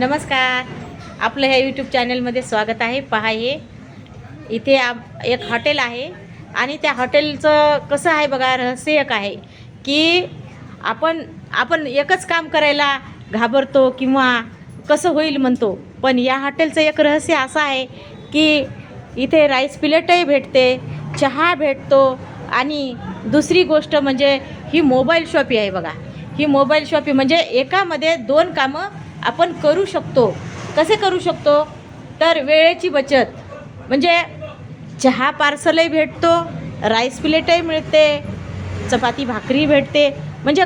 नमस्कार. आपलं ह्या यूट्यूब चॅनलमध्ये स्वागत आहे. पहा हे. इथे आप एक हॉटेल आहे. आणि त्या हॉटेलचं कसं आहे बघा रहस्य एक आहे की आपण आपण एकच काम करायला घाबरतो किंवा कसं होईल म्हणतो. पण या हॉटेलचं एक रहस्य असं आहे की इथे राईस प्लेटही भेटते चहा भेटतो आणि दुसरी गोष्ट म्हणजे ही मोबाईल शॉपी आहे बघा. ही मोबाईल शॉपी म्हणजे एकामध्ये दोन कामं आपण करू शकतो. कसे करू शकतो? तर वेळेची बचत. म्हणजे चहा पार्सलही भेटतो राईस प्लेटही मिळते चपाती भाकरी भेटते. म्हणजे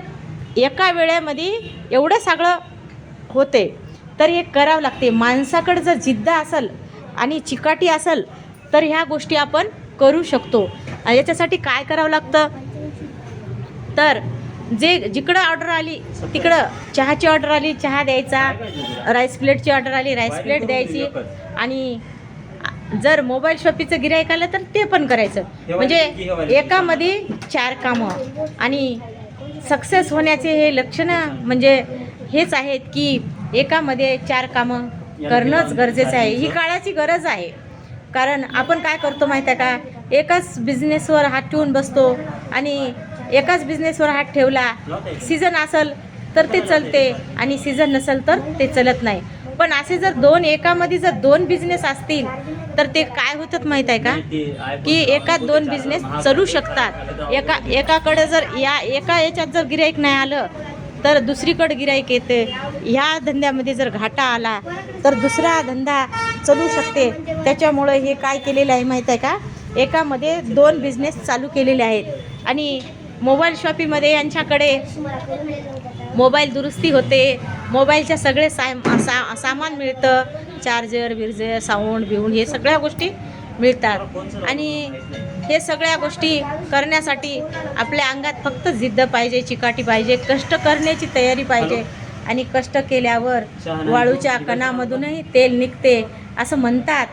एका वेळेमध्ये एवढं सगळं होते. तर हे करावं लागते. माणसाकडं जर जिद्द असेल आणि चिकाटी असेल तर ह्या गोष्टी आपण करू शकतो. याच्यासाठी काय करावं लागतं? तर जे जिकडं ऑर्डर आली तिकडं चहाची ऑर्डर आली चहा द्यायचा राईस प्लेटची ऑर्डर आली राईस प्लेट द्यायची आणि जर मोबाईल शॉपीचं गिराईक आलं तर ते पण करायचं. म्हणजे एकामध्ये चार कामं. आणि सक्सेस होण्याचे हे लक्षणं म्हणजे हेच आहेत की एकामध्ये चार कामं करणंच गरजेचं आहे. ही काळाची गरज आहे. कारण आपण काय करतो माहीत आहे का? एकाच बिझनेसवर हात ठेवून बसतो आणि एकाच बिझनेसवर हात ठेवला सीझन असेल तर ते चलते आणि सीझन नसेल तर ते चलत नाही. पण असे जर दोन एकामध्ये जर दोन बिझनेस असतील तर ते काय होतात माहीत आहे का? की एका दोन बिझनेस चालू शकतात. एका एकाकडे जर या एका याच्यात जर गिराईक नाही आलं तर दुसरीकडे गिराईक येते. ह्या धंद्यामध्ये जर घाटा आला तर दुसरा धंदा चालू शकते. त्याच्यामुळं हे काय केलेलं आहे माहीत आहे का? एकामध्ये दोन बिझनेस चालू केलेले आहेत. आणि मोबाईल शॉपीमध्ये यांच्याकडे मोबाईल दुरुस्ती होते. मोबाईलच्या सगळे सा सा सामान मिळतं. चार्जर बिर्जर साऊंड बिऊंड हे सगळ्या गोष्टी मिळतात. आणि हे सगळ्या गोष्टी करण्यासाठी आपल्या अंगात फक्त जिद्द पाहिजे चिकाटी पाहिजे कष्ट करण्याची तयारी पाहिजे. आणि कष्ट केल्यावर वाळूच्या कणामधूनही तेल निघते असं म्हणतात.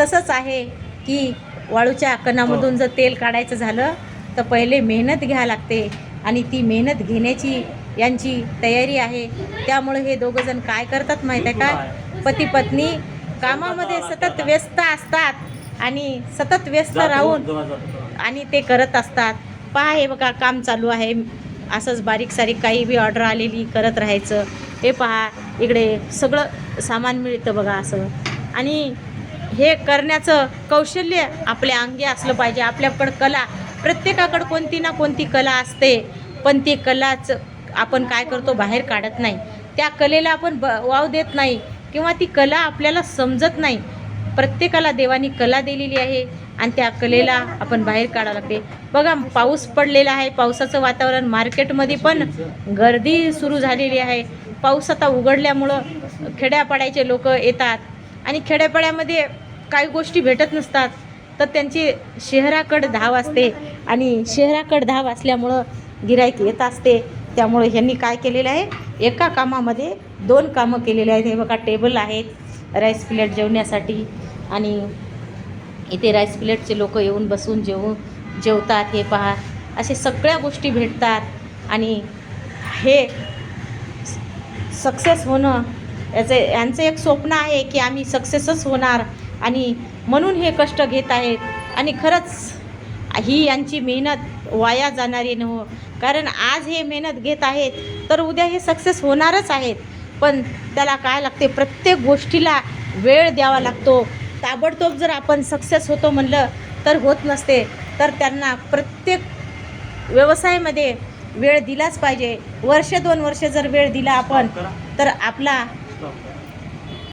तसंच आहे की वाळूच्या कणामधून जर तेल काढायचं झालं तर पहिले मेहनत घ्यावी लागते आणि ती मेहनत घेण्याची यांची तयारी आहे. त्यामुळे हे दोघंजण काय करतात माहीत आहे का? पती पत्नी कामामध्ये सतत व्यस्त असतात आणि सतत व्यस्त राहून आणि ते करत असतात. पहा हे बघा काम चालू आहे. असंच बारीक सारीक काही बी ऑर्डर आलेली करत राहायचं. हे पहा इकडे सगळं सामान मिळतं बघा असं. आणि हे करण्याचं कौशल्य आपल्या अंगी असलं पाहिजे. आपल्याकडं कला प्रत्येकाकडं कोणती ना कोणती कला असते. पण ती कलाच आपण काय करतो बाहेर काढत नाही. त्या कलेला आपण ब वाव देत नाही किंवा ती कला आपल्याला समजत नाही. प्रत्येकाला देवानी कला दिलेली आहे आणि त्या कलेला आपण बाहेर काढावं लागते. बघा पाऊस पडलेला आहे. पावसाचं वातावरण मार्केटमध्ये पण गर्दी सुरू झालेली आहे. पाऊस आता उघडल्यामुळं खेड्यापाड्याचे लोक येतात आणि खेड्यापाड्यामध्ये काही गोष्टी भेटत नसतात. तर त्यांची शहराकडे धाव असते आणि शहराकडे धाव असल्यामुळं गिरायक येत असते. त्यामुळे ह्यांनी काय केलेलं आहे? एका कामामध्ये दोन कामं केलेली आहेत. हे बघा टेबल आहेत राईस प्लेट जेवण्यासाठी आणि इथे राईस प्लेटचे लोक येऊन बसून जेवून जेवतात. हे पहा असे सगळ्या गोष्टी भेटतात आणि हे सक्सेस होणं याचं यांचं एक स्वप्न आहे की आम्ही सक्सेसच होणार. आणि म्हणून हे कष्ट घेत आहेत. आणि खरंच ही यांची मेहनत वाया जाणारी नव्ह हो. कारण आज हे मेहनत घेत आहेत तर उद्या हे सक्सेस होणारच आहेत. पण त्याला काय लागते प्रत्येक गोष्टीला वेळ द्यावा लागतो. ताबडतोब जर आपण सक्सेस होतो म्हणलं तर होत नसते. तर त्यांना प्रत्येक व्यवसायामध्ये वेळ दिलाच पाहिजे. वर्ष दोन वर्ष जर वेळ दिला आपण तर आपला